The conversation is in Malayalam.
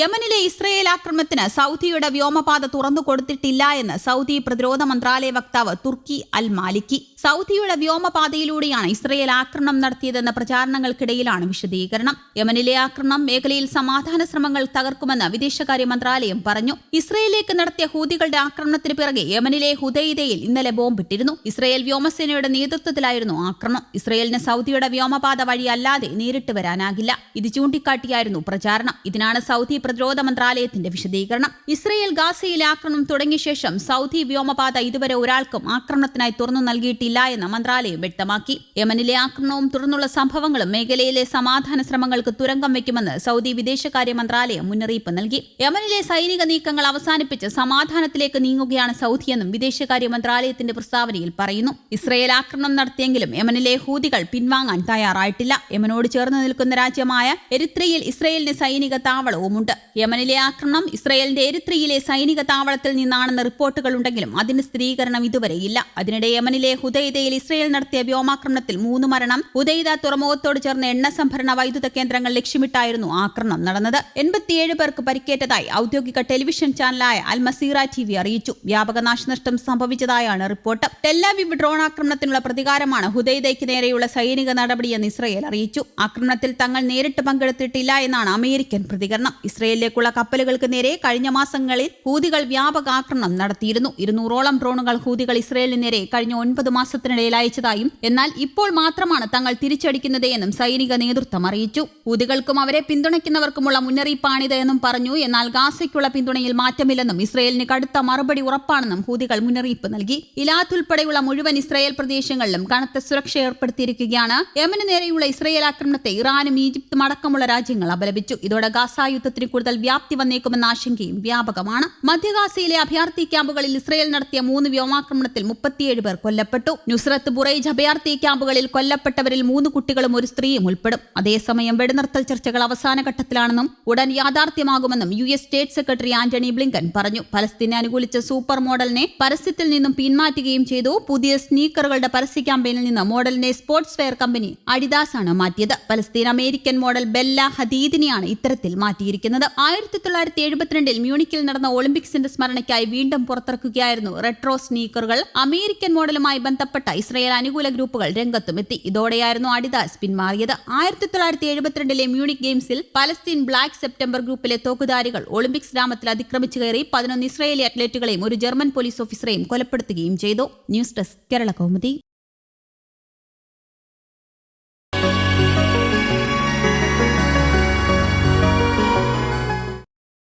യമനിലെ ഇസ്രയേൽ ആക്രമണത്തിന് സൗദിയുടെ വ്യോമപാത തുറന്നു കൊടുത്തിട്ടില്ല എന്ന് സൗദി പ്രതിരോധ മന്ത്രാലയ വക്താവ് തുർക്കി അൽ മാലിക്കി സൗദിയുടെ വ്യോമപാതയിലൂടെയാണ് ഇസ്രയേൽ ആക്രമണം നടത്തിയതെന്ന പ്രചാരണങ്ങൾക്കിടയിലാണ് വിശദീകരണം. യമനിലെ ആക്രമണം മേഖലയിൽ സമാധാന ശ്രമങ്ങൾ തകർക്കുമെന്ന് വിദേശകാര്യ മന്ത്രാലയം പറഞ്ഞു. ഇസ്രയേലിലേക്ക് നടത്തിയ ഹൂതികളുടെ ആക്രമണത്തിന് പിറകെ യമനിലെ ഹുദൈദയിൽ ഇന്നലെ ബോംബിട്ടിരുന്നു. ഇസ്രയേൽ വ്യോമസേനയുടെ നേതൃത്വത്തിലായിരുന്നു ആക്രമണം. ഇസ്രയേലിന് സൗദിയുടെ വ്യോമപാത വഴിയല്ലാതെ നേരിട്ട് വരാനാകില്ല. ഇത് ചൂണ്ടിക്കാട്ടിയായിരുന്നു പ്രചാരണം. ഇതിനാണ് സൗദി പ്രതിരോധ മന്ത്രാലയത്തിന്റെ വിശദീകരണം. ഇസ്രയേൽ ഗാസയിലെ ആക്രമണം തുടങ്ങിയ ശേഷം സൗദി വ്യോമപാത ഇതുവരെ ഒരാൾക്കും ആക്രമണത്തിനായി തുറന്നു നൽകിയിട്ടില്ല എന്ന് മന്ത്രാലയം വ്യക്തമാക്കി. യമനിലെ ആക്രമണവും തുടർന്നുള്ള സംഭവങ്ങളും മേഖലയിലെ സമാധാന ശ്രമങ്ങൾക്ക് തുരങ്കം വയ്ക്കുമെന്ന് സൗദി വിദേശകാര്യ മന്ത്രാലയം മുന്നറിയിപ്പ് നൽകി. യമനിലെ സൈനിക നീക്കങ്ങൾ അവസാനിപ്പിച്ച് സമാധാനത്തിലേക്ക് നീങ്ങുകയാണ് സൗദിയെന്നും വിദേശകാര്യ മന്ത്രാലയത്തിന്റെ പ്രസ്താവനയിൽ പറയുന്നു. ഇസ്രയേൽ ആക്രമണം നടത്തിയെങ്കിലും യമനിലെ ഹൂതികൾ പിൻവാങ്ങാൻ തയ്യാറായിട്ടില്ല. യമനോട് ചേർന്ന് നിൽക്കുന്ന രാജ്യമായ എരിത്രയിൽ ഇസ്രയേലിന് സൈനിക താവളവുമുണ്ട്. യമനിലെ ആക്രമണം ഇസ്രയേലിന്റെ എരിത്രിയിലെ സൈനിക താവളത്തിൽ നിന്നാണെന്ന റിപ്പോർട്ടുകൾ ഉണ്ടെങ്കിലും അതിന് സ്ഥിരീകരണം ഇതുവരെയില്ല അതിനിടെ യമനിലെ ഹുദൈദയിൽ ഇസ്രയേൽ നടത്തിയ വ്യോമാക്രമണത്തിൽ മൂന്ന് മരണം ഹുദൈദ തുറമുഖത്തോട് ചേർന്ന എണ്ണ സംഭരണ വൈദ്യുത കേന്ദ്രങ്ങൾ ലക്ഷ്യമിട്ടായിരുന്നു ആക്രമണം നടന്നത്. എൺപത്തിയേഴ് പേർക്ക് പരിക്കേറ്റതായി ഔദ്യോഗിക ടെലിവിഷൻ ചാനലായ അൽ മസീറ ടി വി അറിയിച്ചു. വ്യാപക നാശനഷ്ടം സംഭവിച്ചതായാണ് റിപ്പോർട്ട്. ടെല്ലാവിവ് ഡ്രോൺ ആക്രമണത്തിനുള്ള പ്രതികാരമാണ് ഹുദൈദയ്ക്ക് നേരെയുള്ള സൈനിക നടപടിയെന്ന് ഇസ്രയേൽ അറിയിച്ചു. ആക്രമണത്തിൽ തങ്ങൾ നേരിട്ട് പങ്കെടുത്തിട്ടില്ല എന്നാണ് അമേരിക്കൻ പ്രതികരണം. ഇസ്രയേലിലേക്കുള്ള കപ്പലുകൾക്ക് നേരെ കഴിഞ്ഞ മാസങ്ങളിൽ ഹൂതികൾ വ്യാപക ആക്രമണം നടത്തിയിരുന്നു. ഇരുന്നൂറോളം ഡ്രോണുകൾ ഹൂതികൾ ഇസ്രയേലിന് നേരെ കഴിഞ്ഞ ഒൻപത് മാസത്തിനിടയിൽ അയച്ചതായും എന്നാൽ ഇപ്പോൾ മാത്രമാണ് തങ്ങൾ തിരിച്ചടിക്കുന്നത് എന്നും സൈനിക നേതൃത്വം അറിയിച്ചു. ഹൂതികൾക്കും അവരെ പിന്തുണയ്ക്കുന്നവർക്കുമുള്ള മുന്നറിയിപ്പാണിത് എന്നും പറഞ്ഞു. എന്നാൽ ഗാസയ്ക്കുള്ള പിന്തുണയിൽ മാറ്റമില്ലെന്നും ഇസ്രയേലിന് കടുത്ത മറുപടി ഉറപ്പാണെന്നും ഹൂതികൾ മുന്നറിയിപ്പ് നൽകി. ഇലാത്ത് ഉൾപ്പെടെയുള്ള മുഴുവൻ ഇസ്രയേൽ പ്രദേശങ്ങളിലും കനത്ത സുരക്ഷ ഏർപ്പെടുത്തിയിരിക്കുകയാണ്. യമന് നേരെയുള്ള ഇസ്രയേൽ ആക്രമണത്തെ ഇറാനും ഈജിപ്തും അടക്കമുള്ള രാജ്യങ്ങൾ അപലപിച്ചു. ഇതോടെ ഗാസ യുദ്ധത്തിന് കൂടുതൽ വ്യാപ്തി വന്നേക്കുമെന്ന ആശങ്കയും വ്യാപകമാണ്. മധ്യഗാസയിലെ അഭയാർത്ഥി ക്യാമ്പുകളിൽ ഇസ്രയേൽ നടത്തിയ മൂന്ന് വ്യോമാക്രമണത്തിൽ മുപ്പത്തിയേഴ് പേർ കൊല്ലപ്പെട്ടു. നുസ്രത്ത് ബുറൈജ് അഭയാർത്ഥി ക്യാമ്പുകളിൽ കൊല്ലപ്പെട്ടവരിൽ മൂന്ന് കുട്ടികളും ഒരു സ്ത്രീയും ഉൾപ്പെടും. അതേസമയം വെടിനിർത്തൽ ചർച്ചകൾ അവസാന ഘട്ടത്തിലാണെന്നും ഉടൻ യാഥാർത്ഥ്യമാകുമെന്നും U S state secretary Antony Blinken പറഞ്ഞു. പലസ്തീനെ അനുകൂലിച്ച സൂപ്പർ മോഡലിനെ പരസ്യത്തിൽ നിന്നും പിന്മാറ്റുകയും ചെയ്തു. പുതിയ സ്നീക്കറുകളുടെ പരസ്യ ക്യാമ്പയിനിൽ നിന്ന് മോഡലിനെ സ്പോർട്സ് വെയർ കമ്പനി അഡിദാസ് ആണ് മാറ്റിയത്. പലസ്തീൻ അമേരിക്കൻ മോഡൽ ബെല്ല ഹദീദിനെയാണ് ഇത്തരത്തിൽ മാറ്റിയിരിക്കുന്നത്. ആയിരത്തി തൊള്ളായിരത്തി എഴുപത്തിരണ്ടിൽ മ്യൂണിക്കിൽ നടന്ന ഒളിമ്പിക്സിന്റെ സ്മരണയ്ക്കായി വീണ്ടും പുറത്തിറക്കുകയായിരുന്നു റെട്രോ സ്നീക്കറുകൾ. അമേരിക്കൻ മോഡലുമായി ബന്ധപ്പെട്ട ഇസ്രയേൽ അനുകൂല ഗ്രൂപ്പുകൾ രംഗത്തുമെത്തി ഇതോടെയായിരുന്നു അഡിദാസ് പിന്മാറിയത് ആയിരത്തി തൊള്ളായിരത്തി എഴുപത്തിരണ്ടിലെ മ്യൂണിക് ഗെയിംസിൽ പലസ്തീൻ ബ്ലാക്ക് സെപ്റ്റംബർ ഗ്രൂപ്പിലെ തോക്കുധാരികൾ ഒളിമ്പിക്സ് ഗ്രാമത്തിൽ അതിക്രമിച്ചു കയറി പതിനൊന്ന് ഇസ്രയേലി അത്ലറ്റുകളെയും ഒരു ജർമ്മൻ പോലീസ് ഓഫീസറെയും കൊലപ്പെടുത്തുകയും ചെയ്തു. News desk Kerala Kaumudi.